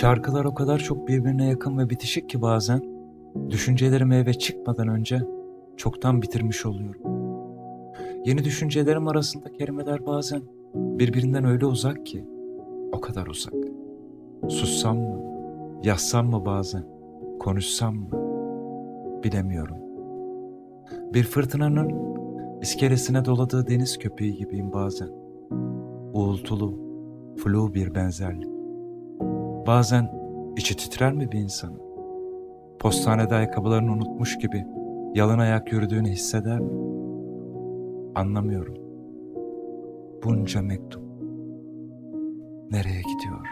Şarkılar o kadar çok birbirine yakın ve bitişik ki bazen düşüncelerimi eve çıkmadan önce çoktan bitirmiş oluyorum. Yeni düşüncelerim arasında kelimeler bazen birbirinden öyle uzak ki o kadar uzak. Sussam mı? Yazsam mı bazen? Konuşsam mı? Bilemiyorum. Bir fırtınanın iskelesine doladığı deniz köpeği gibiyim bazen. Uğultulu, flu bir benzerlik. Bazen içi titrer mi bir insanın? Postanede ayakkabılarını unutmuş gibi yalın ayak yürüdüğünü hisseder mi? Anlamıyorum. Bunca mektup nereye gidiyor?